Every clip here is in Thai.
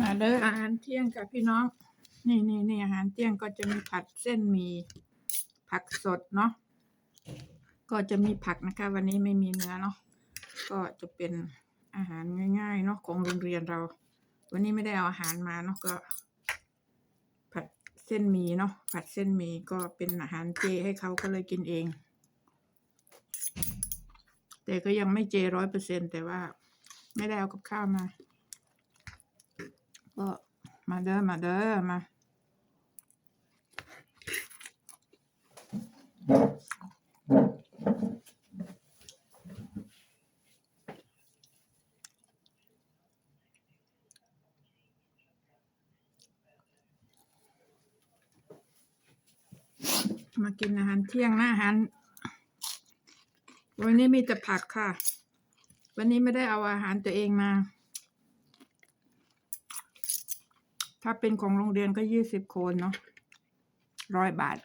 มาเด้ออาหารเที่ยงกับพี่น้อง นี่นี่นี่อาหารเที่ยงก็จะมีผัดเส้นหมีผักสดเนาะก็จะมีผักนะคะ วันนี้ไม่มีเนื้อเนาะก็จะเป็นอาหารง่ายๆเนาะของโรงเรียนเรา วันนี้ไม่ได้เอาอาหารมาเนาะก็ ผัดเส้นหมี่เนาะผัดเส้นหมี่ก็เป็นอาหารเจให้เขาก็เลยกินเอง แต่ก็ยังไม่เจร้อยเปอร์เซ็นแต่ว่า ไม่ได้เอากับข้าวมา ก็มาเด้อมาเด้อมามากินอาหารเที่ยงนะอาหาร วันนี้มีแต่ผักค่ะ วันนี้ไม่ได้เอาอาหารตัวเองมา ถ้าเป็นของโรงเรียนก็ยี่สิบคนเนาะร้อยบาท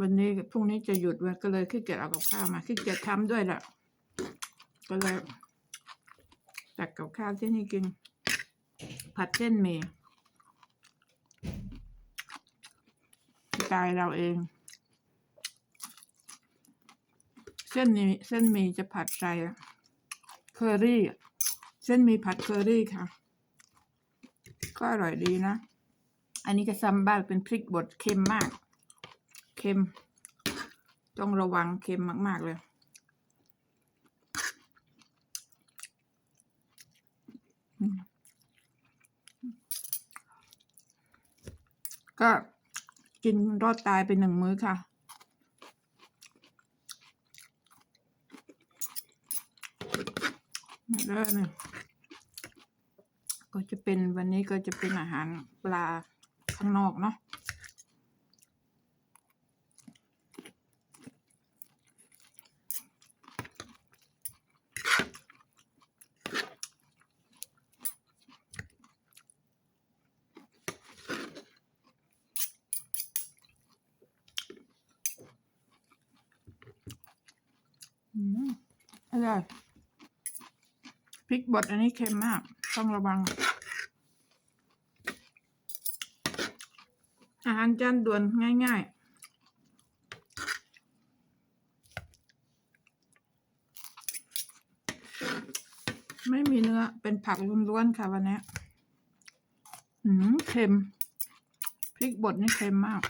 วันนี้พรุ่งนี้จะหยุดวันก็เลยขี้เกียจเอากับข้าวมาขี้เกียจทำด้วยแหละก็เลยตักกับข้าวที่นี่กิน ผัดเส้นหมี่สไตล์เราเอง เส้นนี้เส้นหมี่จะผัดใส่ เคอรี่เส้นมีผัดเคอรี่ค่ะ ก็อร่อยดีนะ อันนี้ก็ซัมบ้าเป็นพริกบดเค็มมาก เค็ม ต้องระวังเค็มมาก ๆ เลยก็กินรอดตายไปหนึ่งมื้อค่ะ เริ่มเนี่ก็จะเป็นวันนี้ก็จะเป็นอาหารปลาข้างนอกเนาะอืมอร่อย ริกบดอันนี้เค็มมาก ต้องระวัง อาหารจานด่วนง่าย ๆไม่มีเนื้อ เป็นผักล้วนๆค่ะวันนี้ อืมเค็ม พริกบดนี่เค็มมาก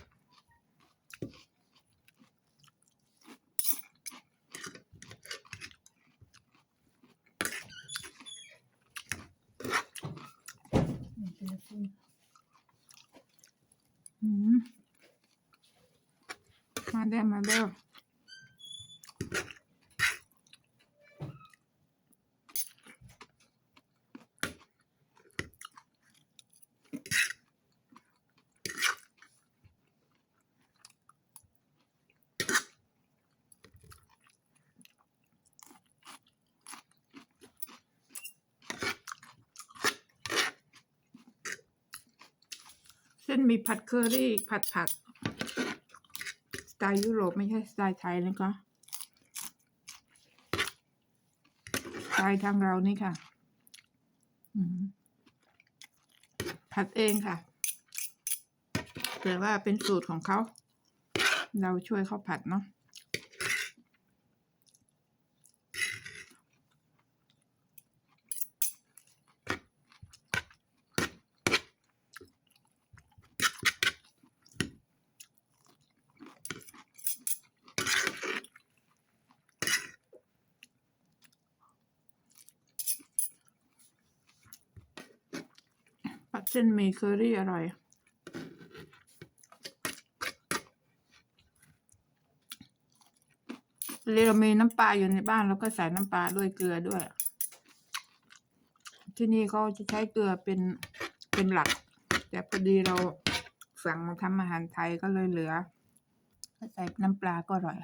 อืมมาเด้อมาเด้อ เส้นมีผัดเคอรี่ผัดผัก สไตล์ยุโรปไม่ใช่สไตล์ไทยนะคะสไตล์ทางเรานี่ค่ะผัดเองค่ะแต่ว่าเป็นสูตรของเขา เราช่วยเขาผัดเนาะ ส้นหมี่เคอรี่อร่อย เรามีน้ำปลาอยู่ในบ้านเราก็ใส่น้ำปลาด้วยเกลือด้วย ที่นี่เขาจะใช้เกลือเป็นเป็นหลัก แต่พอดีเราสั่งมาทำอาหารไทยก็เลยเหลือใส่น้ำปลาก็อร่อย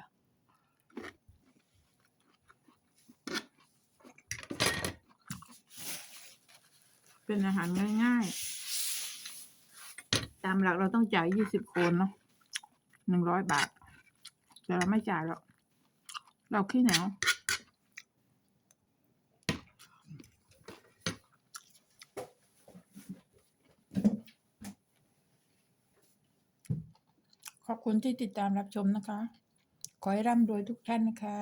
เป็นอาหารง่ายๆ ตามหลักเราต้องจ่ายยี่สิบคนเนาะหนึ่งร้อยบาท แต่เราไม่จ่ายหรอกเราขี้เหนียวขอบคุณที่ติดตามรับชมนะคะ ขอให้ร่ำรวยทุกท่านนะคะ